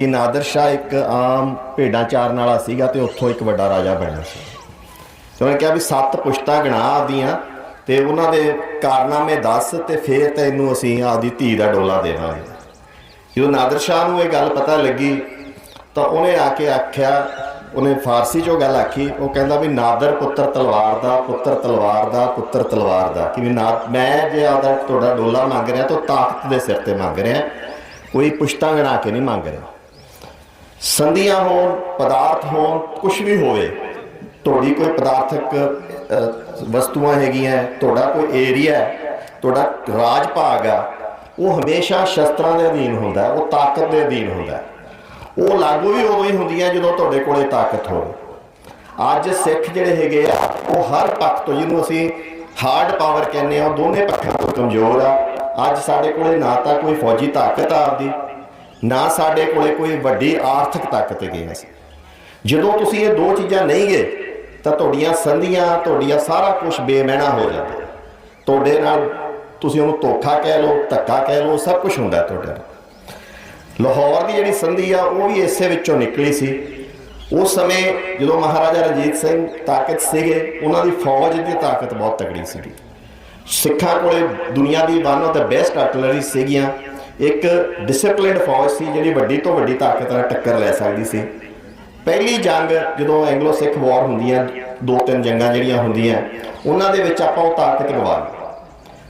ਕਿ ਨਾਦਰ ਸ਼ਾਹ ਇੱਕ ਆਮ ਭੇਡਾਂ ਚਾਰਨ ਵਾਲਾ ਸੀਗਾ ਤੇ ਉੱਥੋਂ ਇੱਕ ਵੱਡਾ ਰਾਜਾ ਬਣਿਆ ਸੀ। ਤੇ ਉਹਨੇ ਕਿਹਾ ਵੀ ਸੱਤ ਪੁਸ਼ਤਾਂ ਗਣਾ ਆਪਦੀਆਂ ਤੇ ਉਹਨਾਂ ਦੇ ਕਾਰਨਾਮੇ ਦੱਸ ਤੇ ਫੇਰ ਤੈਨੂੰ ਅਸੀਂ ਆਪਦੀ ਧੀ ਦਾ ਡੋਲਾ ਦੇਵਾਂਗੇ। ਜਦੋਂ ਨਾਦਰ ਸ਼ਾਹ ਨੂੰ ਇਹ ਗੱਲ ਪਤਾ ਲੱਗੀ ਤਾਂ ਉਹਨੇ ਆ ਕੇ ਆਖਿਆ, ਉਹਨੇ ਫਾਰਸੀ ਚੋਂ ਗੱਲ ਆਖੀ, ਉਹ ਕਹਿੰਦਾ ਵੀ ਨਾਦਰ ਪੁੱਤਰ ਤਲਵਾਰ ਦਾ, ਪੁੱਤਰ ਤਲਵਾਰ ਦਾ, ਪੁੱਤਰ ਤਲਵਾਰ ਦਾ। ਕਿ ਵੀ ਨਾ, ਮੈਂ ਜੇ ਆਪਦਾ ਤੁਹਾਡਾ ਡੋਲਾ ਮੰਗ ਰਿਹਾ ਤਾਂ ਤਾਕਤ ਦੇ ਸਿਰ ਤੇ ਮੰਗ ਰਿਹਾ, ਕੋਈ ਪੁਸ਼ਤਾਂ ਗਣਾ ਕੇ ਨਹੀਂ ਮੰਗ ਰਿਹਾ। ਸੰਧੀਆਂ ਹੋਣ, ਪਦਾਰਥ ਹੋਣ ਕੁਝ ਵੀ ਹੋਵੇ, ਤੁਹਾਡੀ ਕੋਈ ਪਦਾਰਥਕ ਵਸਤੂਆਂ ਹੈਗੀਆਂ, ਤੁਹਾਡਾ ਕੋਈ ਏਰੀਆ ਤੁਹਾਡਾ ਰਾਜ ਭਾਗ ਆ, ਉਹ ਹਮੇਸ਼ਾ ਸ਼ਸਤਰਾਂ ਦੇ ਅਧੀਨ ਹੁੰਦਾ, ਉਹ ਤਾਕਤ ਦੇ ਅਧੀਨ ਹੁੰਦਾ। ਉਹ ਲਾਗੂ ਵੀ ਉਦੋਂ ਹੀ ਹੁੰਦੀਆਂ ਜਦੋਂ ਤੁਹਾਡੇ ਕੋਲੇ ਤਾਕਤ ਹੋਵੇ। ਅੱਜ ਸਿੱਖ ਜਿਹੜੇ ਹੈਗੇ ਆ, ਉਹ ਹਰ ਪੱਖ ਤੋਂ ਜਿਹਨੂੰ ਅਸੀਂ ਹਾਰਡ ਪਾਵਰ ਕਹਿੰਦੇ ਆ ਉਹ ਦੋਨੇ ਪੱਖਾਂ ਤੋਂ ਕਮਜ਼ੋਰ ਆ। ਅੱਜ ਸਾਡੇ ਕੋਲੇ ਨਾ ਤਾਂ ਕੋਈ ਫੌਜੀ ਤਾਕਤ ਆ ਆਪਦੀ ਨਾ ਸਾਡੇ ਕੋਲੇ ਕੋਈ ਵੱਡੀ ਆਰਥਿਕ ਤਾਕਤ ਹੈਗੀ ਆ ਜਦੋਂ ਤੁਸੀਂ ਇਹ ਦੋ ਚੀਜ਼ਾਂ ਨਹੀਂ ਗਏ, ਤਾਂ ਤੁਹਾਡੀਆਂ ਸੰਧੀਆਂ, ਤੁਹਾਡੀਆਂ ਸਾਰਾ ਕੁਝ ਬੇਮਹਿਣਾ ਹੋ ਜਾਂਦਾ। ਤੁਹਾਡੇ ਨਾਲ ਤੁਸੀਂ ਉਹਨੂੰ ਧੋਖਾ ਕਹਿ ਲਓ, ਧੱਕਾ ਕਹਿ ਲਓ, ਸਭ ਕੁਝ ਹੁੰਦਾ ਤੁਹਾਡੇ ਨਾਲ। ਲਾਹੌਰ ਦੀ ਜਿਹੜੀ ਸੰਧੀ ਆ, ਉਹ ਵੀ ਇਸੇ ਵਿੱਚੋਂ ਨਿਕਲੀ ਸੀ। ਉਸ ਸਮੇਂ ਜਦੋਂ ਮਹਾਰਾਜਾ ਰਣਜੀਤ ਸਿੰਘ ਤਾਕਤ ਸੀਗੇ, ਉਹਨਾਂ ਦੀ ਫੌਜ ਦੀ ਤਾਕਤ ਬਹੁਤ ਤਕੜੀ ਸੀਗੀ। ਸਿੱਖਾਂ ਕੋਲੇ ਦੁਨੀਆ ਦੀ one of the best artillery ਸੀਗੀਆਂ। ਇੱਕ ਡਿਸਪਲਿਨਡ ਫੌਜ ਸੀ, ਜਿਹੜੀ ਵੱਡੀ ਤੋਂ ਵੱਡੀ ਤਾਕਤ ਨਾਲ ਟੱਕਰ ਲੈ ਸਕਦੀ ਸੀ। ਪਹਿਲੀ ਜੰਗ ਜਦੋਂ ਐਂਗਲੋ ਸਿੱਖ ਵਾਰ ਹੁੰਦੀਆਂ ਦੋ ਤਿੰਨ ਜੰਗਾਂ ਜਿਹੜੀਆਂ ਹੁੰਦੀਆਂ, ਉਹਨਾਂ ਦੇ ਵਿੱਚ ਆਪਾਂ ਉਹ ਤਾਕਤ ਗਵਾ ਲਈ।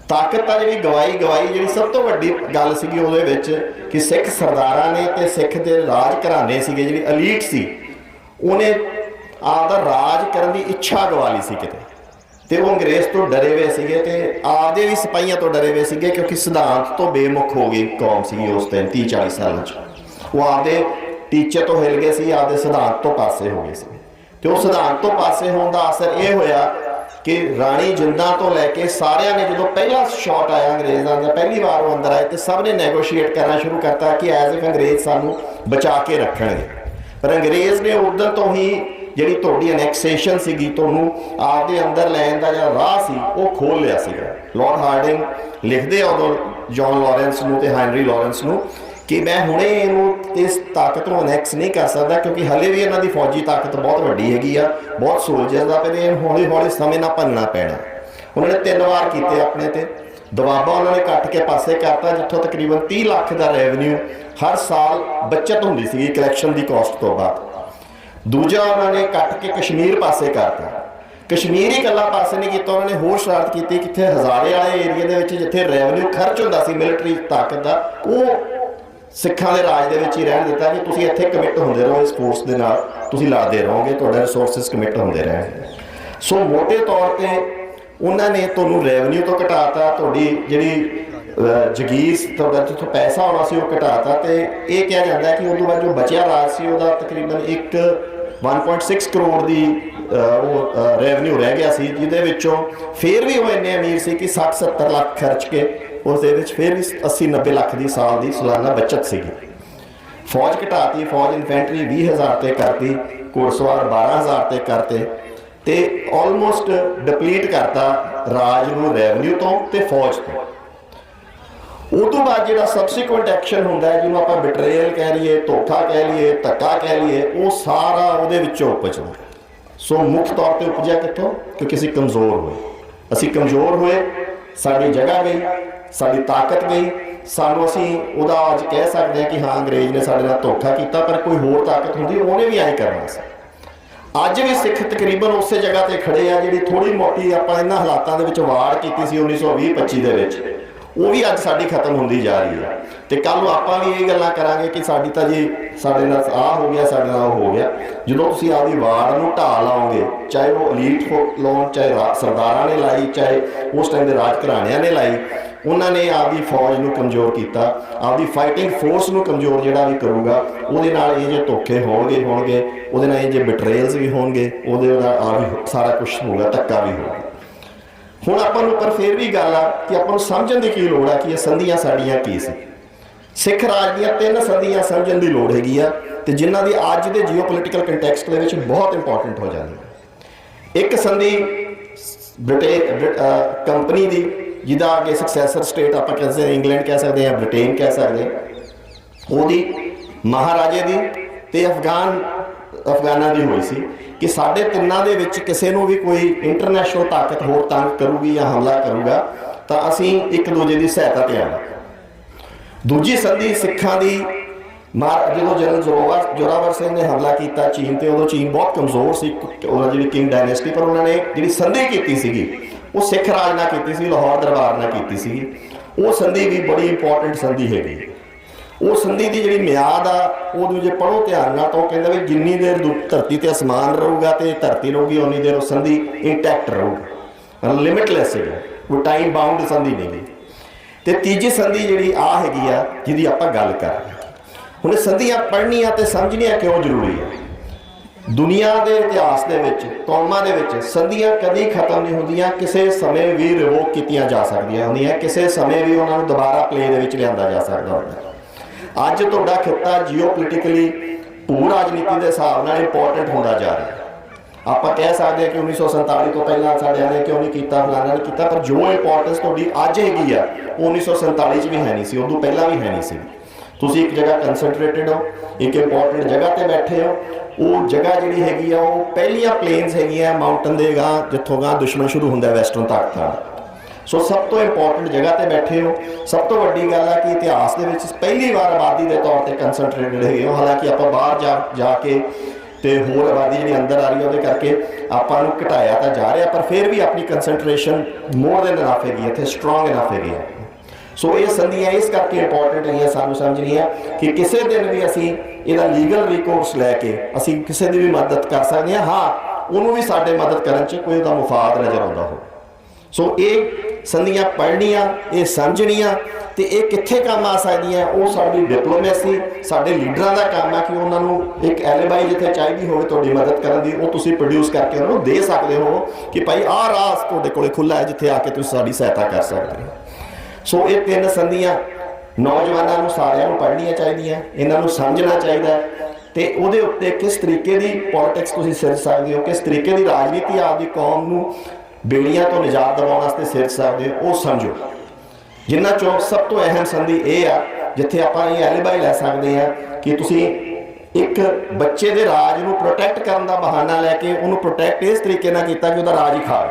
ਤਾਕਤ ਤਾਂ ਜਿਹੜੀ ਗਵਾਈ ਗਵਾਈ ਜਿਹੜੀ ਸਭ ਤੋਂ ਵੱਡੀ ਗੱਲ ਸੀਗੀ ਉਹਦੇ ਵਿੱਚ ਕਿ ਸਿੱਖ ਸਰਦਾਰਾਂ ਨੇ ਤੇ ਸਿੱਖ ਦੇ ਰਾਜ ਘਰਾਣੇ ਸੀਗੇ, ਜਿਹੜੀ ਅਲੀਟ ਸੀ, ਉਹਨੇ ਆਪਦਾ ਰਾਜ ਕਰਨ ਦੀ ਇੱਛਾ ਗਵਾ ਲਈ ਸੀ ਕਿਤੇ। ਤੇ ਉਹ ਅੰਗਰੇਜ਼ ਤੋਂ ਡਰੇ ਹੋਏ ਸੀਗੇ ਤੇ ਆਪਦੇ ਵੀ ਸਿਪਾਹੀਆਂ ਤੋਂ ਡਰੇ ਹੋਏ ਸੀਗੇ ਕਿਉਂਕਿ ਸਿਧਾਂਤ ਤੋਂ ਬੇਮੁਖ ਹੋ ਗਈ ਕੌਮ ਸੀਗੀ ਉਸ ਟਾਈਮ 30 40 ਸਾਲਾਂ ਚ ਉਹ ਆਪਦੇ ਟੀਚੇ ਤੋਂ ਹਿਲ ਗਏ ਸੀ, ਆਪਦੇ ਸਿਧਾਂਤ ਤੋਂ ਪਾਸੇ ਹੋ ਗਏ ਸੀ। ਤੇ ਉਹ ਸਿਧਾਂਤ ਤੋਂ ਪਾਸੇ ਹੋਣ ਦਾ ਅਸਰ ਇਹ ਹੋਇਆ ਕਿ ਰਾਣੀ ਜਿੰਦਾਂ ਤੋਂ ਲੈ ਕੇ ਸਾਰਿਆਂ ਨੇ ਜਦੋਂ ਪਹਿਲਾ ਸ਼ਾਟ ਆਇਆ ਅੰਗਰੇਜ਼ਾਂ ਦਾ ਪਹਿਲੀ ਵਾਰ ਉਹ ਅੰਦਰ ਆਏ ਤੇ ਸਭ ਨੇ ਨੈਗੋਸ਼ੀਏਟ ਕਰਨਾ ਸ਼ੁਰੂ ਕਰਤਾ ਕਿ ਐਜ਼ ਇਫ ਅੰਗਰੇਜ਼ ਸਾਨੂੰ ਬਚਾ ਕੇ ਰੱਖਣਗੇ। ਪਰ ਅੰਗਰੇਜ਼ ਨੇ ਉਦੋਂ ਤੋਂ ਹੀ ਜਿਹੜੀ ਤੁਹਾਡੀ ਅਨੈਕਸੇਸ਼ਨ ਸੀਗੀ, ਤੁਹਾਨੂੰ ਆਪਦੇ ਅੰਦਰ ਲੈਣ ਦਾ ਜਿਹੜਾ ਰਾਹ ਸੀ, ਉਹ ਖੋਲ ਲਿਆ ਸੀਗਾ। ਲਾਰਡ ਹਾਰਡਿੰਗ ਲਿਖਦੇ ਆ ਉਦੋਂ ਜੌਨ ਲਾਰੈਂਸ ਨੂੰ ਤੇ ਹੈਨਰੀ ਲਾਰੈਂਸ ਨੂੰ ਕਿ ਮੈਂ ਹੁਣੇ ਇਹਨੂੰ ਇਸ ਤਾਕਤ ਨੂੰ ਅਨੈਕਸ ਨਹੀਂ ਕਰ ਸਕਦਾ ਕਿਉਂਕਿ ਹਲੇ ਵੀ ਇਹਨਾਂ ਦੀ ਫੌਜੀ ਤਾਕਤ ਬਹੁਤ ਵੱਡੀ ਹੈਗੀ ਆ, ਬਹੁਤ ਸੋਲਜਰਸ ਦਾ ਤੇ ਇਹਨੂੰ ਹੌਲੀ ਹੌਲੀ ਸਮੇਂ ਨਾਲ ਭੰਨਣਾ ਪੈਣਾ। ਉਹਨਾਂ ਨੇ ਤਿੰਨ ਵਾਰ ਕੀਤੇ ਆਪਣੇ ਤੇ। ਦਬਾਬਾ ਉਹਨਾਂ ਨੇ ਕੱਟ ਕੇ ਪਾਸੇ ਕਰਤਾ, ਜਿੱਥੋਂ ਤਕਰੀਬਨ 30 ਲੱਖ ਦਾ ਰੈਵਨਿਊ ਹਰ ਸਾਲ ਬਚਤ ਹੁੰਦੀ ਸੀ ਕਲੈਕਸ਼ਨ ਦੀ ਕਾਸਟ ਤੋਂ ਬਾਅਦ। ਦੂਜਾ ਉਹਨਾਂ ਨੇ ਕੱਟ ਕੇ ਕਸ਼ਮੀਰ ਪਾਸੇ ਕਰਤਾ। ਕਸ਼ਮੀਰ ਹੀ ਇਕੱਲਾ ਪਾਸੇ ਨਹੀਂ ਕੀਤਾ, ਉਹਨਾਂ ਨੇ ਹੋਰ ਸ਼ਰਾਰਤ ਕੀਤੀ ਕਿੱਥੇ ਹਜ਼ਾਰੇ ਵਾਲੇ ਏਰੀਆ ਦੇ ਵਿੱਚ ਜਿੱਥੇ ਰੈਵਨਿਊ ਖਰਚ ਹੁੰਦਾ ਸੀ ਮਿਲਟਰੀ ਤਾਕਤ ਦਾ, ਉਹ ਸਿੱਖਾਂ ਦੇ ਰਾਜ ਦੇ ਵਿੱਚ ਹੀ ਰਹਿਣ ਦਿੱਤਾ ਕਿ ਤੁਸੀਂ ਇੱਥੇ ਕਮਿਟ ਹੁੰਦੇ ਰਹੋ ਇਸ ਫੋਰਸ ਦੇ ਨਾਲ, ਤੁਸੀਂ ਲਾਦੇ ਰਹੋਗੇ, ਤੁਹਾਡੇ ਰਿਸੋਰਸਸ ਕਮਿਟ ਹੁੰਦੇ ਰਹਿਣਗੇ। ਸੋ ਮੋਟੇ ਤੌਰ ਤੇ ਉਹਨਾਂ ਨੇ ਤੁਹਾਨੂੰ ਰੈਵਨਿਊ ਤੋਂ ਘਟਾਤਾ, ਤੁਹਾਡੀ ਜਿਹੜੀ ਜਗੀਰ, ਤੁਹਾਡਾ ਜਿੱਥੋਂ ਪੈਸਾ ਆਉਣਾ ਸੀ ਉਹ ਘਟਾਤਾ ਤੇ ਇਹ ਕਿਹਾ ਜਾਂਦਾ ਹੈ ਕਿ ਉਦੋਂ ਬਾਅਦ ਜੋ ਬਚਿਆ ਰਾਜ ਸੀ, ਉਹਦਾ ਤਕਰੀਬਨ ਇੱਕ 1.6 ਕਰੋੜ ਦੀ ਉਹ ਰੈਵਨਿਊ ਰਹਿ ਗਿਆ ਸੀ, ਜਿਹਦੇ ਵਿੱਚੋਂ ਫੇਰ ਵੀ ਉਹ ਇੰਨੇ ਅਮੀਰ ਸੀ ਕਿ 60 70 ਲੱਖ ਖਰਚ ਕੇ ਉਸ ਦੇ ਵਿੱਚ ਫੇਰ ਵੀ 80 90 ਲੱਖ ਦੀ ਸਾਲ ਦੀ ਸਾਲਾਨਾ ਬਚਤ ਸੀਗੀ। ਫੌਜ ਘਟਾਤੀ, ਫੌਜ ਇਨਫੈਂਟਰੀ 20000 ਤੇ ਕਰਤੀ, ਘੋੜਸਵਾਰ 12000 ਤੇ ਕਰਤੇ ਤੇ ਆਲਮੋਸਟ ਡਿਪਲੀਟ ਕਰਤਾ ਰਾਜ ਨੂੰ ਰੈਵਨਿਊ ਤੋਂ ਤੇ ਫੌਜ ਤੋਂ। ਉਹ ਤੋਂ ਬਾਅਦ ਜਿਹੜਾ ਸਬਸੀਕੁਐਂਟ ਐਕਸ਼ਨ ਹੁੰਦਾ ਹੈ, ਜਿਹਨੂੰ ਆਪਾਂ ਬਿਟਰੇਅਲ ਕਹਿ ਲਈਏ, ਧੋਖਾ ਕਹਿ ਲਈਏ, ਧੱਕਾ ਕਹਿ ਲਈਏ, ਉਹ ਸਾਰਾ ਉਹਦੇ ਵਿੱਚੋਂ ਉਪਜਦਾ ਸੋ ਮੁੱਖ ਤੌਰ ਤੇ ਉਪਜਿਆ ਕਿੱਥੋਂ? ਕਿਉਂਕਿ ਅਸੀਂ ਕਮਜ਼ੋਰ ਹੋਏ। ਅਸੀਂ ਕਮਜ਼ੋਰ ਹੋਏ, ਸਾਡੀ ਜਗ੍ਹਾ ਗਈ, ਸਾਡੀ ਤਾਕਤ ਗਈ, ਸਾਨੂੰ ਅਸੀਂ ਉਹਦਾ ਅੱਜ ਕਹਿ ਸਕਦੇ ਹਾਂ ਕਿ ਹਾਂ, ਅੰਗਰੇਜ਼ ਨੇ ਸਾਡੇ ਨਾਲ ਧੋਖਾ ਕੀਤਾ, ਪਰ ਕੋਈ ਹੋਰ ਤਾਕਤ ਹੁੰਦੀ, ਉਹਨੇ ਵੀ ਐਂ ਕਰਨਾ ਸੀ। ਅੱਜ ਵੀ ਸਿੱਖ ਤਕਰੀਬਨ ਉਸੇ ਜਗ੍ਹਾ ਤੇ ਖੜੇ ਆ, ਜਿਹੜੀ ਥੋੜੀ ਮੋਟੀ ਆਪਾਂ ਇਹਨਾਂ ਹਾਲਾਤਾਂ ਦੇ ਵਿੱਚ ਵਾਰ ਕੀਤੀ ਸੀ 1920-25 ਦੇ ਵਿੱਚ। ਉਹ ਵੀ ਅੱਜ ਸਾਡੀ ਖਤਮ ਹੁੰਦੀ ਜਾ ਰਹੀ ਹੈ। ਤੇ ਕੱਲ ਨੂੰ ਆਪਾਂ ਵੀ ਇਹ ਗੱਲਾਂ ਕਰਾਂਗੇ ਕਿ ਸਾਡੀ ਤਾਂ ਜੀ, ਸਾਡੇ ਨਾਲ ਆਹ ਹੋ ਗਿਆ, ਸਾਡੇ ਨਾਲ ਉਹ ਹੋ ਗਿਆ। ਜਦੋਂ ਤੁਸੀਂ ਆਪਦੀ ਵਾਰ ਨੂੰ ਢਾਹ ਲਾਓਗੇ, ਚਾਹੇ ਉਹ ਅਲੀਟ ਲਾਉਣ, ਚਾਹੇ ਰਾ- ਸਰਦਾਰਾਂ ਨੇ ਲਾਈ, ਚਾਹੇ ਉਸ ਟਾਈਮ ਦੇ ਰਾਜ ਘਰਾਣਿਆਂ ਨੇ ਲਾਈ, ਉਹਨਾਂ ਨੇ ਆਪਦੀ ਫੌਜ ਨੂੰ ਕਮਜ਼ੋਰ ਕੀਤਾ, ਆਪਦੀ ਫਾਈਟਿੰਗ ਫੋਰਸ ਨੂੰ ਕਮਜ਼ੋਰ ਜਿਹੜਾ ਵੀ ਕਰੂਗਾ, ਉਹਦੇ ਨਾਲ ਇਹ ਜੇ ਧੋਖੇ ਹੋਣਗੇ ਹੋਣਗੇ, ਉਹਦੇ ਨਾਲ ਇਹ ਜੇ ਬਿਟਰੇਲਸ ਵੀ ਹੋਣਗੇ, ਉਹਦੇ ਨਾਲ ਆ ਵੀ ਸਾਰਾ ਕੁਝ ਹੋਊਗਾ, ਧੱਕਾ ਵੀ ਹੋਊਗਾ। ਹੁਣ ਆਪਾਂ ਨੂੰ ਪਰ ਫੇਰ ਵੀ ਗੱਲ ਆ ਕਿ ਆਪਾਂ ਨੂੰ ਸਮਝਣ ਦੀ ਕੀ ਲੋੜ ਆ ਕਿ ਇਹ ਸੰਧੀਆਂ ਸਾਡੀਆਂ ਕੀ ਸੀ? ਸਿੱਖ ਰਾਜ ਦੀਆਂ ਤਿੰਨ ਸੰਧੀਆਂ ਸਮਝਣ ਦੀ ਲੋੜ ਹੈਗੀ ਆ ਤੇ ਜਿਨ੍ਹਾਂ ਦੀ ਅੱਜ ਦੇ ਜੀਓਪੋਲਿਟੀਕਲ ਕੰਟੈਕਸਟ ਦੇ ਵਿੱਚ ਬਹੁਤ ਇੰਪੋਰਟੈਂਟ ਹੋ ਜਾਂਦੀ ਹੈ। ਇੱਕ ਸੰਧੀ ਬ੍ਰਿਟੇਨ ਕੰਪਨੀ ਦੀ, ਜਿਹਦਾ ਅੱਗੇ ਸਕਸੈਸਰ ਸਟੇਟ ਆਪਾਂ ਕਹਿ ਸਕਦੇ ਇੰਗਲੈਂਡ ਕਹਿ ਸਕਦੇ ਹਾਂ ਬ੍ਰਿਟੇਨ ਕਹਿ ਸਕਦੇ ਹਾਂ। ਉਹਦੀ ਮਹਾਰਾਜੇ ਦੀ ਤੇ ਅਫਗਾਨ, ਅਫਗਾਨਾਂ ਦੀ ਹੋਈ ਸੀ। ਕਿ ਸਾਡੇ ਤਿੰਨਾਂ ਦੇ ਵਿੱਚ ਕਿਸੇ ਨੂੰ ਵੀ ਕੋਈ ਇੰਟਰਨੈਸ਼ਨਲ ਤਾਕਤ ਹੋਰ ਤੰਗ ਕਰੂਗੀ ਜਾਂ ਹਮਲਾ ਕਰੂਗਾ, ਤਾਂ ਅਸੀਂ ਇੱਕ ਦੂਜੇ ਦੀ ਸਹਾਇਤਾ ਤੇ ਆਵਾਂਗੇ। ਦੂਜੀ ਸੰਧੀ ਸਿੱਖਾਂ ਦੀ ਮਾਰ ਜਦੋਂ ਜਨਰਲ ਜ਼ੋਰਾਵਰ ਜ਼ੋਰਾਵਰ ਸਿੰਘ ਨੇ ਹਮਲਾ ਕੀਤਾ ਚੀਨ ਤੇ, ਉਦੋਂ ਚੀਨ ਬਹੁਤ ਕਮਜ਼ੋਰ ਸੀ। ਉਹਨਾਂ ਜਿਹੜੀ ਕਿੰਗ ਡਾਇਨੈਸਟੀ ਪਰ ਉਹਨਾਂ ਨੇ ਜਿਹੜੀ ਸੰਧੀ ਕੀਤੀ ਸੀਗੀ, ਉਹ ਸਿੱਖ ਰਾਜ ਨਾਲ ਕੀਤੀ ਸੀ, ਲਾਹੌਰ ਦਰਬਾਰ ਨਾਲ ਕੀਤੀ ਸੀਗੀ। ਉਹ ਸੰਧੀ ਵੀ ਬੜੀ ਇੰਪੋਰਟੈਂਟ ਸੰਧੀ ਹੈਗੀ। ਉਹ ਸੰਧੀ ਦੀ ਜਿਹੜੀ ਮਿਆਦ ਆ, ਉਹਨੂੰ ਜੇ ਪੜੋ ਧਿਆਨ ਨਾਲ ਤਾਂ ਉਹ ਕਹਿੰਦਾ ਵੀ ਜਿੰਨੀ ਦੇਰ ਦੁ- ਧਰਤੀ ਤੇ ਅਸਮਾਨ ਰਹੂਗਾ ਤੇ ਧਰਤੀ ਰਹੂਗੀ ਉਨੀ ਦੇਰ ਉਹ ਸੰਧੀ ਇੰਟੈਕਟ ਰਹੂਗੀ। ਲਿਮਿਟਲੈਸ ਹੈ ਉਹ ਟਾਈਮ ਬਾਉਂਡ ਸੰਧੀ ਨਹੀਂ ਗੀ ਤੇ ਤੀਜੀ ਸੰਧੀ ਜਿਹੜੀ ਆ ਹੈਗੀ ਆ, ਜਿਹਦੀ ਆਪਾਂ ਗੱਲ ਕਰ ਰਹੇ ਹਾਂ। ਹੁਣ ਸੰਧੀਆਂ ਪੜ੍ਹਨੀਆਂ ਤੇ ਸਮਝਣੀਆਂ ਕਿਉਂ ਜ਼ਰੂਰੀ ਹੈ ਦੁਨੀਆ ਦੇ ਇਤਿਹਾਸ ਦੇ ਵਿੱਚ, ਕੌਮਾਂ ਦੇ ਵਿੱਚ ਸੰਧੀਆਂ ਕਦੀ ਖਤਮ ਨਹੀਂ ਹੁੰਦੀਆਂ, ਕਿਸੇ ਸਮੇਂ ਵੀ ਰਿਵੋਕ ਕੀਤੀਆਂ ਜਾ ਸਕਦੀਆਂ ਹੁੰਦੀਆਂ, ਕਿਸੇ ਸਮੇਂ ਵੀ ਉਹਨਾਂ ਨੂੰ ਦੁਬਾਰਾ ਪਲੇ ਦੇ ਵਿੱਚ ਲਿਆਂਦਾ ਜਾ ਸਕਦਾ ਹੁੰਦਾ। ਅੱਜ ਤੁਹਾਡਾ ਖਿੱਤਾ ਜੀਓਪੋਲਿਟਿਕਲੀ ਭੂ ਰਾਜਨੀਤੀ ਦੇ ਹਿਸਾਬ ਨਾਲ ਇੰਪੋਰਟੈਂਟ ਹੁੰਦਾ ਜਾ ਰਿਹਾ ਆਪਾਂ ਕਹਿ ਸਕਦੇ ਹਾਂ ਕਿ 1947 ਤੋਂ ਪਹਿਲਾਂ ਸਾਡਿਆਂ ਨੇ ਕਿਉਂ ਨਹੀਂ ਕੀਤਾ, ਫਲਾਣਾ ਨੇ ਕੀਤਾ, ਪਰ ਜੋ ਇੰਪੋਰਟੈਂਸ ਤੁਹਾਡੀ ਅੱਜ ਹੈਗੀ ਆ, ਉਹ 1947 ਚ ਵੀ ਹੈ ਨਹੀਂ ਸੀ, ਉਦੋਂ ਪਹਿਲਾਂ ਵੀ ਹੈ ਨਹੀਂ ਸੀ। ਤੁਸੀਂ ਇੱਕ ਜਗ੍ਹਾ ਕਨਸੈਂਟਰੇਟਡ ਹੋ, ਇੱਕ ਇੰਪੋਰਟੈਂਟ ਜਗ੍ਹਾ ਤੇ ਬੈਠੇ ਹੋ, ਉਹ ਜਗ੍ਹਾ ਜਿਹੜੀ ਹੈਗੀ ਆ, ਉਹ ਪਹਿਲੀਆਂ ਪਲੇਨਸ ਹੈਗੀਆਂ ਮਾਊਂਟਨ ਦੇ ਗਾਂ ਜਿੱਥੋਂ ਗਾਂ ਦੁਸ਼ਮਣ ਸ਼ੁਰੂ ਹੁੰਦਾ ਵੈਸਟਰਨ ਤਾਕਤਾਂ ਸੋ ਸਭ ਤੋਂ ਇੰਪੋਰਟੈਂਟ ਜਗ੍ਹਾ ਤੇ ਬੈਠੇ ਹੋ। ਸਭ ਤੋਂ ਵੱਡੀ ਗੱਲ ਹੈ ਕਿ ਇਤਿਹਾਸ ਦੇ ਵਿੱਚ ਪਹਿਲੀ ਵਾਰ ਆਬਾਦੀ ਦੇ ਤੌਰ ਤੇ ਕਨਸੈਂਟਰੇਟਡ ਹੈਗੇ ਹੋ। ਹਾਲਾਂਕਿ ਆਪਾਂ ਬਾਹਰ ਜਾ ਜਾ ਕੇ ਤੇ ਹੋਰ ਆਬਾਦੀ ਜਿਹੜੀ ਅੰਦਰ ਆ ਰਹੀ ਹੈ ਉਹਦੇ ਕਰਕੇ ਆਪਾਂ ਨੂੰ ਘਟਾਇਆ ਤਾਂ ਜਾ ਰਿਹਾ, ਪਰ ਫਿਰ ਵੀ ਆਪਣੀ ਕਨਸੈਂਟਰੇਸ਼ਨ ਮੋਰ ਦੈਨ ਇਨਫ ਹੈਗੀ ਹੈ ਸਟਰੋਂਗ ਇਨਫ ਹੈਗੀ ਸੋ ਇਹ ਸੰਧੀਆਂ ਇਸ ਕਰਕੇ ਇੰਪੋਰਟੈਂਟ ਹੈਗੀਆਂ, ਸਾਨੂੰ ਸਮਝਣੀਆਂ ਕਿ ਕਿਸੇ ਦਿਨ ਵੀ ਅਸੀਂ ਇਹਦਾ ਲੀਗਲ ਰਿਕੋਰਸ ਲੈ ਕੇ ਅਸੀਂ ਕਿਸੇ ਦੀ ਵੀ ਮਦਦ ਕਰ ਸਕਦੇ ਹਾਂ। ਹਾਂ, ਉਹਨੂੰ ਵੀ ਸਾਡੇ ਮਦਦ ਕਰਨ 'ਚ ਕੋਈ ਉਹਦਾ ਮੁਫਾਦ ਨਜ਼ਰ ਆਉਂਦਾ ਹੋ ਸੋ ਇਹ ਸੰਧੀਆਂ ਪੜ੍ਹਨੀਆਂ, ਇਹ ਸਮਝਣੀਆਂ ਤੇ ਇਹ ਕਿੱਥੇ ਕੰਮ ਆ ਸਕਦੀਆਂ? ਉਹ ਸਾਡੀ ਡਿਪਲੋਮੇਸੀ ਸਾਡੇ ਲੀਡਰਾਂ ਦਾ ਕੰਮ ਆ ਕਿ ਉਹਨਾਂ ਨੂੰ ਇੱਕ ਐਲਬਾਈ ਜਿੱਥੇ ਚਾਹੀਦੀ ਹੋਵੇ ਤੁਹਾਡੀ ਮਦਦ ਕਰਨ ਦੀ, ਉਹ ਤੁਸੀਂ ਪ੍ਰੋਡਿਊਸ ਕਰਕੇ ਉਹਨਾਂ ਨੂੰ ਦੇ ਸਕਦੇ ਹੋ ਕਿ ਭਾਈ ਆਹ ਰਾਸ ਤੁਹਾਡੇ ਕੋਲੇ ਖੁੱਲਾ ਹੈ ਜਿੱਥੇ ਆ ਕੇ ਤੁਸੀਂ ਸਾਡੀ ਸਹਾਇਤਾ ਕਰ ਸਕਦੇ ਹੋ। ਸੋ ਇਹ ਤਿੰਨ ਸੰਧੀਆਂ ਨੌਜਵਾਨਾਂ ਨੂੰ ਸਾਰਿਆਂ ਨੂੰ ਪੜ੍ਹਨੀਆਂ ਚਾਹੀਦੀਆਂ, ਇਹਨਾਂ ਨੂੰ ਸਮਝਣਾ ਚਾਹੀਦਾ ਹੈ ਤੇ ਉਹਦੇ ਉੱਤੇ ਕਿਸ ਤਰੀਕੇ ਦੀ ਪੋਲਿਟਿਕਸ ਤੁਸੀਂ ਸਿਰ ਸਕਦੇ ਹੋ, ਕਿਸ ਤਰੀਕੇ ਦੀ ਰਾਜਨੀਤੀ ਆਪਦੀ ਕੌਮ ਨੂੰ ਬੇੜੀਆਂ ਤੋਂ ਨਿਜਾਤ ਦਿਵਾਉਣ ਵਾਸਤੇ ਸਿਰ ਸਕਦੇ ਹੋ ਉਹ ਸਮਝੋ। ਜਿੰਨਾ ਚੋਂ ਸਭ ਤੋਂ ਅਹਿਮ ਸੰਧੀ ਇਹ ਆ, ਜਿੱਥੇ ਆਪਾਂ ਇਹ ਐਲੀਬਾਈ ਲੈ ਸਕਦੇ ਆ ਕਿ ਤੁਸੀਂ ਇੱਕ ਬੱਚੇ ਦੇ ਰਾਜ ਨੂੰ ਪ੍ਰੋਟੈਕਟ ਕਰਨ ਦਾ ਬਹਾਨਾ ਲੈ ਕੇ ਉਹਨੂੰ ਪ੍ਰੋਟੈਕਟ ਇਸ ਤਰੀਕੇ ਨਾਲ ਕੀਤਾ ਕਿ ਉਹਦਾ ਰਾਜ ਹੀ ਖਾ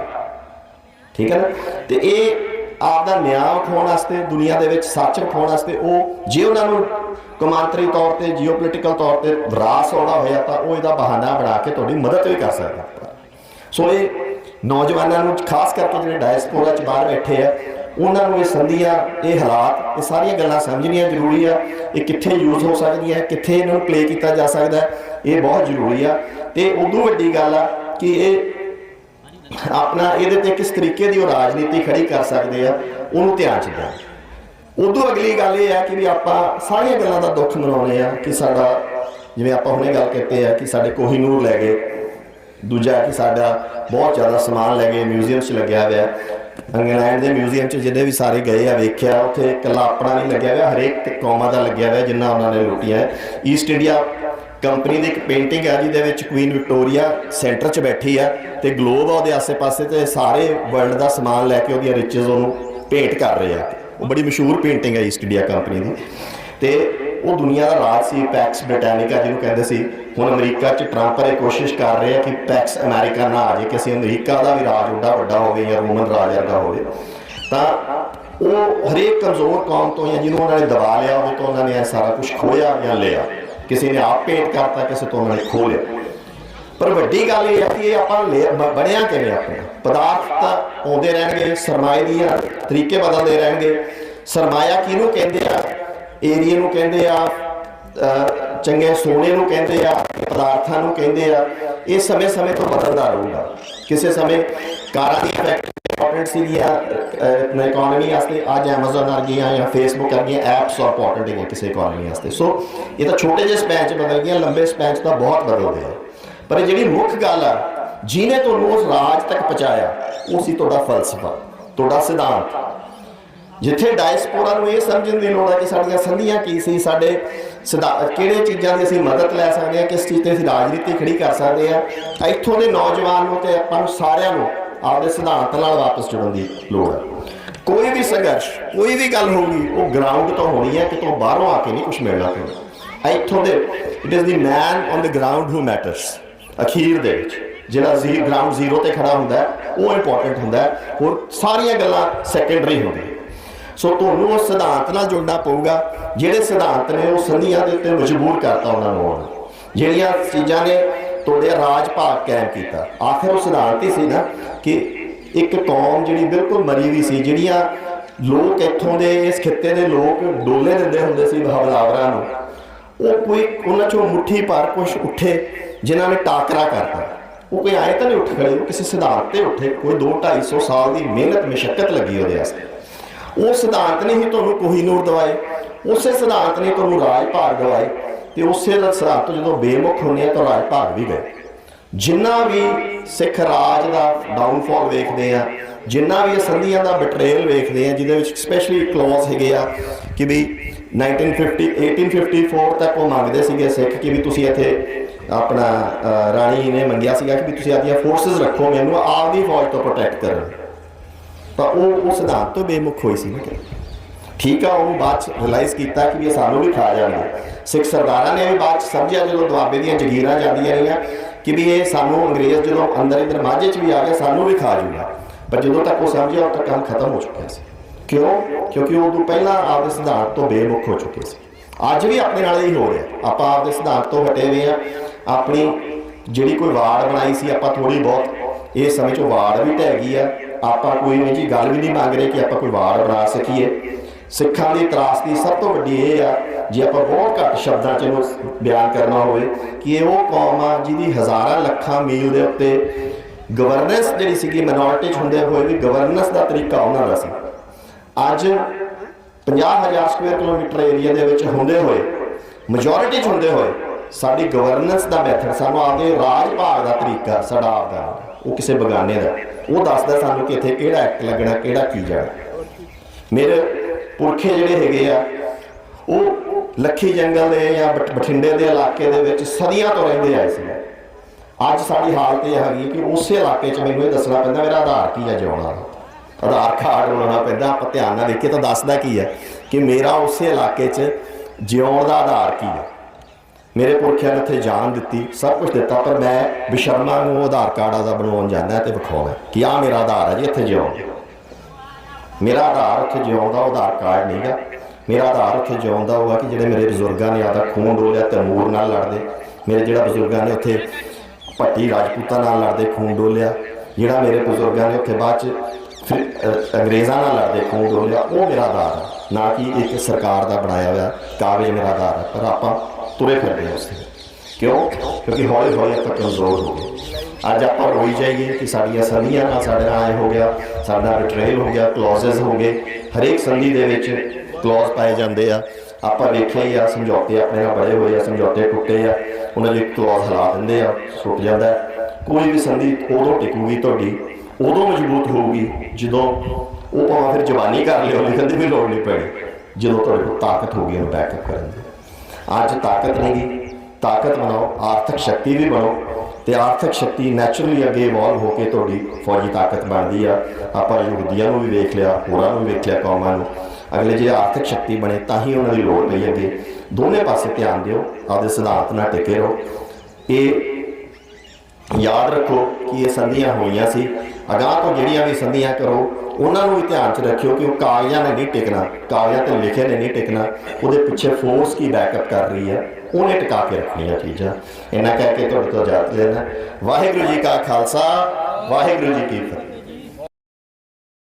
ਠੀਕ ਹੈ ਨਾ? ਤੇ ਇਹ ਆਪ ਦਾ ਨਿਆਂ ਉਠਾਉਣ ਵਾਸਤੇ, ਦੁਨੀਆ ਦੇ ਵਿੱਚ ਸੱਚ ਰਖਾਉਣ ਵਾਸਤੇ, ਉਹ ਜੇ ਉਹਨਾਂ ਨੂੰ ਕਮਾਂਤਰੀ ਤੌਰ ਤੇ ਜੀਓਪੋਲਿਟੀਕਲ ਤੌਰ ਤੇ ਵਿਰਾਸ ਆਉਣਾ ਹੋਇਆ ਤਾਂ ਉਹ ਇਹਦਾ ਬਹਾਨਾ ਬਣਾ ਕੇ ਤੁਹਾਡੀ ਮਦਦ ਵੀ ਕਰ ਸਕਦਾ। ਸੋ ਇਹ ਨੌਜਵਾਨਾਂ ਨੂੰ, ਖਾਸ ਕਰਕੇ ਜਿਹੜੇ ਡਾਇਸਪੋਰਾ ਚ ਬਾਹਰ ਬੈਠੇ ਆ, ਉਹਨਾਂ ਨੂੰ ਇਹ ਸੰਧੀਆਂ, ਇਹ ਹਾਲਾਤ, ਇਹ ਸਾਰੀਆਂ ਗੱਲਾਂ ਸਮਝਣੀਆਂ ਜ਼ਰੂਰੀ ਆ। ਇਹ ਕਿੱਥੇ ਯੂਜ਼ ਹੋ ਸਕਦੀਆਂ, ਕਿੱਥੇ ਇਹਨਾਂ ਨੂੰ ਪਲੇ ਕੀਤਾ ਜਾ ਸਕਦਾ, ਇਹ ਬਹੁਤ ਜ਼ਰੂਰੀ ਆ। ਤੇ ਉਦੋਂ ਵੱਡੀ ਗੱਲ ਆ ਕਿ ਇਹ ਆਪਣਾ ਇਹਦੇ ਤੇ ਕਿਸ ਤਰੀਕੇ ਦੀ ਉਹ ਰਾਜਨੀਤੀ ਖੜੀ ਕਰ ਸਕਦੇ ਆ, ਉਹਨੂੰ ਧਿਆਨ ਚ ਦੇਣ ਉਦੋਂ ਅਗਲੀ ਗੱਲ ਇਹ ਆ ਕਿ ਵੀ ਆਪਾਂ ਸਾਰੀਆਂ ਗੱਲਾਂ ਦਾ ਦੁੱਖ ਮਨਾਉਣੇ ਆ ਕਿ ਸਾਡਾ, ਜਿਵੇਂ ਆਪਾਂ ਹੁਣੇ ਗੱਲ ਕੀਤੀ ਆ ਕਿ ਸਾਡੇ ਕੋਹੀਨੂਰ ਲੈ ਗਏ। ਦੂਜਾ ਕਿ ਸਾਡਾ ਬਹੁਤ ਜ਼ਿਆਦਾ ਸਮਾਨ ਲੈ ਗਏ ਮਿਊਜ਼ੀਅਮ 'ਚ ਲੱਗਿਆ ਹੋਇਆ ਇੰਗਲੈਂਡ ਦੇ ਮਿਊਜ਼ੀਅਮ 'ਚ ਜਿਹਦੇ ਵੀ ਸਾਰੇ ਗਏ ਆ, ਵੇਖਿਆ, ਉੱਥੇ ਇਕੱਲਾ ਆਪਣਾ ਨਹੀਂ ਲੱਗਿਆ ਹੋਇਆ, ਹਰੇਕ ਤੇ ਕੌਮਾਂ ਦਾ ਲੱਗਿਆ ਹੋਇਆ ਜਿੰਨਾ ਉਹਨਾਂ ਨੇ ਲੁੱਟੀਆਂ ਹੈ। ਈਸਟ ਇੰਡੀਆ ਕੰਪਨੀ ਦੀ ਇੱਕ ਪੇਂਟਿੰਗ ਆ, ਜਿਹਦੇ ਵਿੱਚ ਕੁਈਨ ਵਿਕਟੋਰੀਆ ਸੈਂਟਰ 'ਚ ਬੈਠੀ ਆ ਤੇ ਗਲੋਬ ਆ ਉਹਦੇ ਆਸੇ-ਪਾਸੇ ਤੇ ਸਾਰੇ ਵਰਲਡ ਦਾ ਸਮਾਨ ਲੈ ਕੇ ਉਹਦੀਆਂ ਰਿਚਸ ਉਹਨੂੰ ਪੇਂਟ ਕਰ ਰਹੇ ਆ। ਉਹ ਬੜੀ ਮਸ਼ਹੂਰ ਪੇਂਟਿੰਗ ਹੈ ਈਸਟ ਇੰਡੀਆ ਕੰਪਨੀ ਦੀ। ਤੇ ਉਹ ਦੁਨੀਆ ਦਾ ਰਾਜ ਸੀ ਪੈਕਸ ਬ੍ਰਿਟੈਨਿਕਾ ਜਿਹਨੂੰ ਕਹਿੰਦੇ ਸੀ। ਹੁਣ ਅਮਰੀਕਾ 'ਚ ਟਰੰਪ ਇਹ ਕੋਸ਼ਿਸ਼ ਕਰ ਰਹੇ ਆ ਕਿ ਪੈਕਸ ਅਮਰੀਕਾ ਨਾ ਆ ਜਾਏ, ਕਿ ਅਸੀਂ ਅਮਰੀਕਾ ਦਾ ਵੀ ਰਾਜ ਉੱਡਾ ਵੱਡਾ ਹੋਵੇ ਜਾਂ ਰੋਮਨ ਰਾਜ ਵਰਗਾ ਹੋਵੇ। ਤਾਂ ਉਹ ਹਰੇਕ ਕਮਜ਼ੋਰ ਕੌਮ ਤੋਂ ਜਾਂ ਜਿਹਨੂੰ ਉਹਨਾਂ ਨੇ ਦਬਾ ਲਿਆ ਹੋਵੇ ਤੋਂ ਉਹਨਾਂ ਨੇ ਇਹ ਸਾਰਾ ਕੁਝ ਖੋਇਆ ਜਾਂ ਲਿਆ। ਕਿਸੇ ਨੇ ਆਪ ਭੇਟ ਕਰਤਾ, ਕਿਸੇ ਤੋਂ ਉਹਨਾਂ ਨੇ ਖੋਹ ਲਿਆ। ਪਰ ਵੱਡੀ ਗੱਲ ਇਹ ਹੈ ਕਿ ਇਹ ਆਪਾਂ ਲੈ- ਬ- ਬਣਿਆ ਕਿਵੇਂ ਆਪਣੇ ਪਦਾਰਥ ਤਾਂ ਆਉਂਦੇ ਰਹਿਣਗੇ, ਸਰਮਾਏ ਦੀਆਂ ਤਰੀਕੇ ਬਦਲਦੇ ਰਹਿਣਗੇ। ਸਰਮਾਇਆ ਕਿਹਨੂੰ ਕਹਿੰਦੇ ਆ? ਏਰੀਏ ਨੂੰ ਕਹਿੰਦੇ ਆ ਚੰਗੇ ਸੋਨੇ ਨੂੰ ਕਹਿੰਦੇ ਆ, ਪਦਾਰਥਾਂ ਨੂੰ ਕਹਿੰਦੇ ਆ, ਇਹ ਸਮੇਂ-ਸਮੇਂ ਤੋਂ ਬਦਲਦਾ ਰਹੂਗਾ। ਕਿਸੇ ਸਮੇਂ ਕਾਰਾਂ ਦੀ ਫੈਕਟਰੀ ਇੰਪੋਰਟੈਂਟ ਸੀ ਜਾਂ ਇਕਨੋਮੀ ਵਾਸਤੇ ਅੱਜ Amazon ਗਈਆਂ ਜਾਂ Facebook ਗਈਆਂ ਐਪਸ ਇੰਪੋਰਟੈਂਟ ਹੈਗੀਆਂ ਕਿਸੇ ਇਕਨੋਮੀ ਵਾਸਤੇ। ਸੋ ਇਹ ਤਾਂ ਛੋਟੇ ਜਿਹੇ ਸਪੈਨ 'ਚ ਬਦਲ ਗਈਆਂ, ਲੰਬੇ ਸਪੈਨ 'ਚ ਤਾਂ ਬਹੁਤ ਬਦਲ ਗਏ ਪਰ ਜਿਹੜੀ ਮੁੱਖ ਗੱਲ ਆ, ਜਿਹਨੇ ਤੁਹਾਨੂੰ ਉਸ ਰਾਜ ਤੱਕ ਪਹੁੰਚਾਇਆ, ਉਹ ਸੀ ਤੁਹਾਡਾ ਫਲਸਫਾ, ਤੁਹਾਡਾ ਸਿਧਾਂਤ। ਜਿੱਥੇ ਡਾਇਸਪੋਰਾ ਨੂੰ ਇਹ ਸਮਝਣ ਦੀ ਲੋੜ ਹੈ ਕਿ ਸਾਡੀਆਂ ਸੰਧੀਆਂ ਕੀ ਸੀ, ਸਾਡੇ ਸਿਧਾ- ਕਿਹੜੇ ਚੀਜ਼ਾਂ ਦੀ ਅਸੀਂ ਮਦਦ ਲੈ ਸਕਦੇ ਹਾਂ, ਕਿਸ ਚੀਜ਼ ਤੇ ਅਸੀਂ ਰਾਜਨੀਤੀ ਖੜੀ ਕਰ ਸਕਦੇ ਹਾਂ ਇੱਥੋਂ ਦੇ ਨੌਜਵਾਨ ਨੂੰ ਤੇ ਆਪਾਂ ਨੂੰ ਸਾਰਿਆਂ ਨੂੰ ਆਪਦੇ ਸਿਧਾਂਤ ਨਾਲ ਵਾਪਸ ਜੁੜਨ ਦੀ ਲੋੜ ਹੈ। ਕੋਈ ਵੀ ਸੰਘਰਸ਼, ਕੋਈ ਵੀ ਗੱਲ ਹੋਊਗੀ ਉਹ ਗਰਾਊਂਡ ਤੋਂ ਹੋਣੀ ਹੈ, ਕਿਤੋਂ ਬਾਹਰੋਂ ਆ ਕੇ ਨਹੀਂ ਕੁਝ ਮਿਲਣਾ ਪੈਂਦਾ ਇੱਥੋਂ ਦੇ it is the man on the ground who matters ਅਖੀਰ ਦੇ ਵਿੱਚ। ਜਿਹੜਾ ਜ਼ੀ ਗਰਾਊਂਡ ਜ਼ੀਰੋ ਤੇ ਖੜਾ ਹੁੰਦਾ ਉਹ ਇੰਪੋਰਟੈਂਟ ਹੁੰਦਾ ਹੋਰ ਸਾਰੀਆਂ ਗੱਲਾਂ ਸੈਕੰਡਰੀ ਹੁੰਦੀਆਂ। ਸੋ ਤੁਹਾਨੂੰ ਉਹ ਸਿਧਾਂਤ ਨਾਲ ਜੁੜਨਾ ਪਊਗਾ, ਜਿਹੜੇ ਸਿਧਾਂਤ ਨੇ ਉਹ ਸੰਧੀਆਂ ਦੇ ਉੱਤੇ ਮਜਬੂਰ ਕਰਤਾ ਉਹਨਾਂ ਨੂੰ ਆਉਣ ਜਿਹੜੀਆਂ ਚੀਜ਼ਾਂ ਨੇ ਤੁਹਾਡੇ ਰਾਜ ਭਾਗ ਕਾਇਮ ਕੀਤਾ। ਆਖਿਰ ਉਹ ਸਿਧਾਂਤ ਹੀ ਸੀ ਨਾ ਕਿ ਇੱਕ ਕੌਮ ਜਿਹੜੀ ਬਿਲਕੁਲ ਮਰੀ ਵੀ ਸੀ, ਜਿਹੜੀਆਂ ਲੋਕ ਇੱਥੋਂ ਦੇ, ਇਸ ਖਿੱਤੇ ਦੇ ਲੋਕ ਡੋਲੇ ਦਿੰਦੇ ਹੁੰਦੇ ਸੀ ਹਮਲਾਵਰਾਂ ਨੂੰ, ਉਹ ਕੋਈ ਉਹਨਾਂ ਚੋਂ ਮੁੱਠੀ ਭਰ ਕੁਛ ਉੱਠੇ, ਜਿਨ੍ਹਾਂ ਨੇ ਟਾਕਰਾ ਕਰਤਾ। ਉਹ ਕੋਈ ਆਏ ਤਾਂ ਨਹੀਂ ਉੱਠ ਖੜੇ, ਉਹ ਕਿਸੇ ਸਿਧਾਂਤ ਤੇ ਉੱਠੇ, ਕੋਈ 2 250 ਸਾਲ ਦੀ ਮਿਹਨਤ, ਮਸ਼ੱਕਤ ਲੱਗੀ ਉਹਦੇ ਵਾਸਤੇ। ਉਹ ਸਿਧਾਂਤ ਨੇ ਹੀ ਤੁਹਾਨੂੰ ਕੋਹੀਨੂਰ ਦਵਾਏ, ਉਸੇ ਸਿਧਾਂਤ ਨੇ ਤੁਹਾਨੂੰ ਰਾਜ ਭਾਗ ਦਵਾਏ ਤੇ ਉਸੇ ਦਾ ਸਿਧਾਂਤ ਤੋਂ ਜਦੋਂ ਬੇਮੁਖ ਹੁੰਦੇ ਆ ਤਾਂ ਰਾਜ ਭਾਰ ਵੀ ਗਏ। ਜਿੰਨਾ ਵੀ ਸਿੱਖ ਰਾਜ ਦਾ ਡਾਊਨਫਾਲ ਵੇਖਦੇ ਆ, ਜਿੰਨਾ ਵੀ ਸੰਧੀਆਂ ਦਾ ਬਿਟਰੇਲ ਵੇਖਦੇ ਆ, ਜਿਹਦੇ ਵਿੱਚ ਸਪੈਸ਼ਲੀ ਕਲੌਜ਼ ਹੈਗੇ ਆ ਕਿ ਵੀ 1950 1854 ਤੱਕ ਉਹ ਮੰਗਦੇ ਸੀਗੇ ਸਿੱਖ ਕਿ ਵੀ ਤੁਸੀਂ ਇੱਥੇ ਆਪਣਾ ਰਾਣੀ ਨੇ ਮੰਗਿਆ ਸੀਗਾ ਕਿ ਵੀ ਤੁਸੀਂ ਆਪਣੀਆਂ ਫੋਰਸਸ ਰੱਖੋ, ਮੈਨੂੰ ਆਪਦੀ ਫੌਜ ਤੋਂ ਪ੍ਰੋਟੈਕਟ ਕਰਨ ਤਾਂ ਉਹ ਉਸ ਸਿਧਾਂਤ ਤੋਂ ਬੇਮੁਖ ਹੋਈ ਸੀ ਨਾ ਠੀਕ ਆ, ਉਹਨੂੰ ਬਾਅਦ ਚ ਰਿਅਲਾਈਜ਼ ਕੀਤਾ ਕਿ ਵੀ ਇਹ ਸਾਨੂੰ ਵੀ ਖਾ ਜਾਣਗੇ। ਸਿੱਖ ਸਰਦਾਰਾਂ ਨੇ ਵੀ ਬਾਅਦ ਚ ਸਮਝਿਆ, ਜਦੋਂ ਦੁਆਬੇ ਦੀਆਂ ਜ਼ਗੀਰਾਂ ਜਾਂਦੀਆਂ ਰਹੀਆਂ, ਕਿ ਵੀ ਇਹ ਸਾਨੂੰ ਅੰਗਰੇਜ਼ ਜਦੋਂ ਅੰਦਰ ਇਧਰ ਮਾਝੇ ਚ ਵੀ ਆ ਗਿਆ ਸਾਨੂੰ ਵੀ ਖਾ ਜੂਗਾ। ਪਰ ਜਦੋਂ ਤੱਕ ਉਹ ਸਮਝਿਆ, ਉਦੋਂ ਤੱਕ ਕੰਮ ਖਤਮ ਹੋ ਚੁੱਕਿਆ ਸੀ। ਕਿਉਂ? ਕਿਉਂਕਿ ਉਦੋਂ ਪਹਿਲਾਂ ਆਪਦੇ ਸਿਧਾਂਤ ਤੋਂ ਬੇਮੁਖ ਹੋ ਚੁੱਕੇ ਸੀ। ਅੱਜ ਵੀ ਆਪਣੇ ਨਾਲ ਹੀ ਹੋ ਰਿਹਾ। ਆਪਾਂ ਆਪਦੇ ਸਿਧਾਂਤ ਤੋਂ ਹਟੇ ਹੋਏ ਆ। ਆਪਣੀ ਜਿਹੜੀ ਕੋਈ ਵਾੜ ਬਣਾਈ ਸੀ, ਆਪਾਂ ਥੋੜੀ ਬਹੁਤ ਇਹ ਸਮੇਂ ਚ ਵਾੜ ਵੀ ਢਹਿ ਗਈ ਆ। ਆਪਾਂ ਕੋਈ ਇਹ ਜੀ ਗੱਲ ਵੀ ਨਹੀਂ ਮੰਗ ਰਹੇ ਕਿ ਆਪਾਂ ਕੋਈ ਵਾਰ ਬਣਾ ਸਕੀਏ। ਸਿੱਖਾਂ ਦੀ ਤਰਾਸਦੀ ਸਭ ਤੋਂ ਵੱਡੀ ਇਹ ਆ, ਜੇ ਆਪਾਂ ਬਹੁਤ ਘੱਟ ਸ਼ਬਦਾਂ ਚ ਇਹਨੂੰ ਬਿਆਨ ਕਰਨਾ ਹੋਵੇ, ਕਿ ਇਹ ਉਹ ਕੌਮ ਆ ਜਿਹਦੀ ਹਜ਼ਾਰਾਂ ਲੱਖਾਂ ਮੀਲ ਦੇ ਉੱਤੇ ਗਵਰਨੈਂਸ ਜਿਹੜੀ ਸੀਗੀ ਮਿਨੋਰਟੀ ਚ ਹੁੰਦੇ ਹੋਏ ਵੀ ਗਵਰਨੈਂਸ ਦਾ ਤਰੀਕਾ ਉਹਨਾਂ ਦਾ ਸੀ। ਅੱਜ 50000 ਸਕੁਅਰ ਕਿਲੋਮੀਟਰ ਏਰੀਆ ਦੇ ਵਿੱਚ ਹੁੰਦੇ ਹੋਏ ਮੈਜੋਰਿਟੀ ਚ ਹੁੰਦੇ ਹੋਏ, ਸਾਡੀ ਗਵਰਨੈਂਸ ਦਾ ਮੈਥਡ ਸਾਨੂੰ ਆਪਦੇ ਰਾਜ ਭਾਗ ਦਾ ਤਰੀਕਾ, ਸਾਡਾ ਆਪਦਾ ਉਹ ਕਿਸੇ ਬਗਾਨੇ ਦਾ। ਉਹ ਦੱਸਦਾ ਸਾਨੂੰ ਕਿ ਇੱਥੇ ਕਿਹੜਾ ਐਕਟ ਲੱਗਣਾ, ਕਿਹੜਾ ਕੀ ਜਾਣਾ। ਮੇਰੇ ਪੁਰਖੇ ਜਿਹੜੇ ਹੈਗੇ ਆ, ਉਹ ਲੱਖੀ ਜੰਗਲ ਦੇ ਜਾਂ ਬਠਿੰਡੇ ਦੇ ਇਲਾਕੇ ਦੇ ਵਿੱਚ ਸਦੀਆਂ ਤੋਂ ਰਹਿੰਦੇ ਆਏ ਸੀ। ਅੱਜ ਸਾਡੀ ਹਾਲਤ ਇਹ ਹੈਗੀ ਕਿ ਉਸੇ ਇਲਾਕੇ 'ਚ ਮੈਨੂੰ ਇਹ ਦੱਸਣਾ ਪੈਂਦਾ, ਮੇਰਾ ਆਧਾਰ ਕੀ ਹੈ ਜਿਉਣਾ ਦਾ ਆਧਾਰ ਕਾਰਡ ਬਣਾਉਣਾ ਪੈਂਦਾ, ਆਪਾਂ ਧਿਆਨ ਨਾਲ ਦੇਖੀਏ ਤਾਂ ਦੱਸਦਾ ਕੀ ਹੈ ਕਿ ਮੇਰਾ ਉਸੇ ਇਲਾਕੇ 'ਚ ਜਿਉਣ ਦਾ ਆਧਾਰ ਕੀ ਹੈ ਮੇਰੇ ਪੁਰਖਿਆਂ ਨੇ ਉੱਥੇ ਜਾਨ ਦਿੱਤੀ ਸਭ ਕੁਝ ਦਿੱਤਾ ਪਰ ਮੈਂ ਬਿਸ਼ਰਮਾ ਨੂੰ ਆਧਾਰ ਕਾਰਡ ਦਾ ਬਣਾਉਣ ਜਾਂਦਾ ਤੇ ਵਿਖਾਉਣਾ। ਕਿ ਆ ਮੇਰਾ ਆਧਾਰ ਹੈ ਜੀ ਇੱਥੇ ਜਿਉਣ ਮੇਰਾ ਆਧਾਰ ਉੱਥੇ ਜਿਉਂਦਾ ਉਹ ਆਧਾਰ ਕਾਰਡ ਨਹੀਂਗਾ ਮੇਰਾ ਆਧਾਰ ਉੱਥੇ ਜਿਉਂਦਾ ਹੋਗਾ ਕਿ ਜਿਹੜੇ ਮੇਰੇ ਬਜ਼ੁਰਗਾਂ ਨੇ ਆਦਾ ਖੂਨ ਡੋਲਿਆ ਤੈਮੂਰ ਨਾਲ ਲੜਦੇ। ਮੇਰੇ ਜਿਹੜਾ ਬਜ਼ੁਰਗਾਂ ਨੇ ਉੱਥੇ ਭੱਟੀ ਰਾਜਪੂਤਾਂ ਨਾਲ ਲੜਦੇ ਖੂਨ ਡੋਲਿਆ ਜਿਹੜਾ ਮੇਰੇ ਬਜ਼ੁਰਗਾਂ ਨੇ ਉੱਥੇ ਬਾਅਦ ਚ ਫਿਰ, ਅੰਗਰੇਜ਼ਾਂ ਨਾਲ ਲੜਦੇ ਖੂਨ ਡੋਲਿਆ ਉਹ ਮੇਰਾ ਆਧਾਰ ਹੈ ਨਾ ਕਿ ਇੱਕ ਸਰਕਾਰ ਦਾ ਬਣਾਇਆ ਹੋਇਆ ਕਾਗਜ਼ ਮੇਰਾ ਆਧਾਰ ਹੈ ਪਰ ਆਪਾਂ ਤੁਰੇ ਫਿਰਦੇ ਹਾਂ ਉਸ ਕਿਉਂ? ਕਿਉਂਕਿ ਹੌਲੀ ਹੌਲੀ ਆਪਾਂ ਕਮਜ਼ੋਰ ਹੋ ਗਏ। ਅੱਜ ਆਪਾਂ ਰੋਈ ਜਾਈਏ ਕਿ ਸਾਡੀਆਂ ਸੰਧੀਆਂ ਨਾਲ ਸਾਡੇ ਨਾਲ ਆਏ ਹੋ ਗਿਆ, ਸਾਡਾ ਬਿਟਰੇਲ ਹੋ ਗਿਆ ਕਲੌਜ਼ਸ ਹੋ ਗਏ। ਹਰੇਕ ਸੰਧੀ ਦੇ ਵਿੱਚ ਕਲੌਜ਼ ਪਾਏ ਜਾਂਦੇ ਆ। ਆਪਾਂ ਵੇਖਿਆ ਹੀ ਆ, ਸਮਝੌਤੇ ਆਪਣੇ ਨਾਲ ਬੜੇ ਹੋਏ ਆ, ਸਮਝੌਤੇ ਟੁੱਟੇ ਆ। ਉਹਨਾਂ ਦੇ ਕਲੌਜ਼ ਹਿਲਾ ਦਿੰਦੇ ਆ ਸੁੱਟ ਜਾਂਦਾ ਕੋਈ ਵੀ ਸੰਧੀ ਉਦੋਂ ਟਿਕੂਗੀ ਤੁਹਾਡੀ, ਉਦੋਂ ਮਜ਼ਬੂਤ ਹੋਊਗੀ, ਜਦੋਂ ਉਹ ਭਾਵੇਂ ਫਿਰ ਜਵਾਨੀ ਕਰ ਲਿਓ, ਲਿਖਣ ਦੀ ਵੀ ਲੋੜ ਨਹੀਂ ਪੈਣੀ, ਜਦੋਂ ਤੁਹਾਡੇ ਕੋਲ ਤਾਕਤ ਹੋਊਗੀ, ਉਹਨੂੰ ਬੈਕਅਪ ਕਰਨ ਦੀ। ਅੱਜ ਤਾਕਤ ਨਹੀਂ। ਗੀ ਤਾਕਤ ਬਣਾਓ, ਆਰਥਿਕ ਸ਼ਕਤੀ ਵੀ ਬਣੋ ਤੇ ਆਰਥਿਕ ਸ਼ਕਤੀ ਨੈਚੁਰਲੀ ਅੱਗੇ ਇਵੋਲਵ ਹੋ ਕੇ ਤੁਹਾਡੀ ਫੌਜੀ ਤਾਕਤ ਬਣਦੀ ਆ। ਆਪਾਂ ਯਹੂਦੀਆਂ ਨੂੰ ਵੀ ਵੇਖ ਲਿਆ, ਹੋਰਾਂ ਨੂੰ ਵੀ ਵੇਖ ਲਿਆ, ਕੌਮਾਂ ਨੂੰ। ਅਗਲੇ ਜੇ ਆਰਥਿਕ ਸ਼ਕਤੀ ਬਣੇ, ਤਾਂ ਹੀ ਉਹਨਾਂ ਦੀ ਲੋੜ ਪਈ ਅੱਗੇ। ਦੋਨੇ ਪਾਸੇ ਧਿਆਨ ਦਿਓ, ਆਪਦੇ ਸਿਧਾਂਤ ਨਾਲ ਟਿਕੇ ਰਹੋ। ਇਹ ਯਾਦ ਰੱਖੋ ਕਿ ਇਹ ਸੰਧੀਆਂ ਹੋਈਆਂ ਸੀ। ਅਗਾਹ ਤੋਂ ਜਿਹੜੀਆਂ ਵੀ ਸੰਧੀਆਂ ਕਰੋ, ਉਹਨਾਂ ਨੂੰ ਵੀ ਧਿਆਨ 'ਚ ਰੱਖਿਓ ਕਿ ਉਹ ਕਾਗਜ਼ਾਂ ਨੇ ਨਹੀਂ ਟਿਕਣਾ। ਕਾਗਜ਼ਾਂ ਤੇ ਲਿਖੇ ਨੇ ਨਹੀਂ ਟਿਕਣਾ। ਉਹਦੇ ਪਿੱਛੇ ਫੋਰਸ ਕੀ ਬੈਕਅਪ ਕਰ ਰਹੀ ਹੈ, ਉਹਨੇ ਟਿਕਾ ਕੇ ਰੱਖਣੀਆਂ ਚੀਜ਼ਾਂ। ਇਹਨਾਂ ਕਹਿ ਕੇ ਤੁਹਾਡੇ ਤੋਂ ਇਜਾਜ਼ਤ ਲੈਣਾ ਵਾਹਿਗੁਰੂ ਜੀ ਕਾ ਖਾਲਸਾ, ਵਾਹਿਗੁਰੂ ਜੀ ਕੀ ਫਤਿਹ।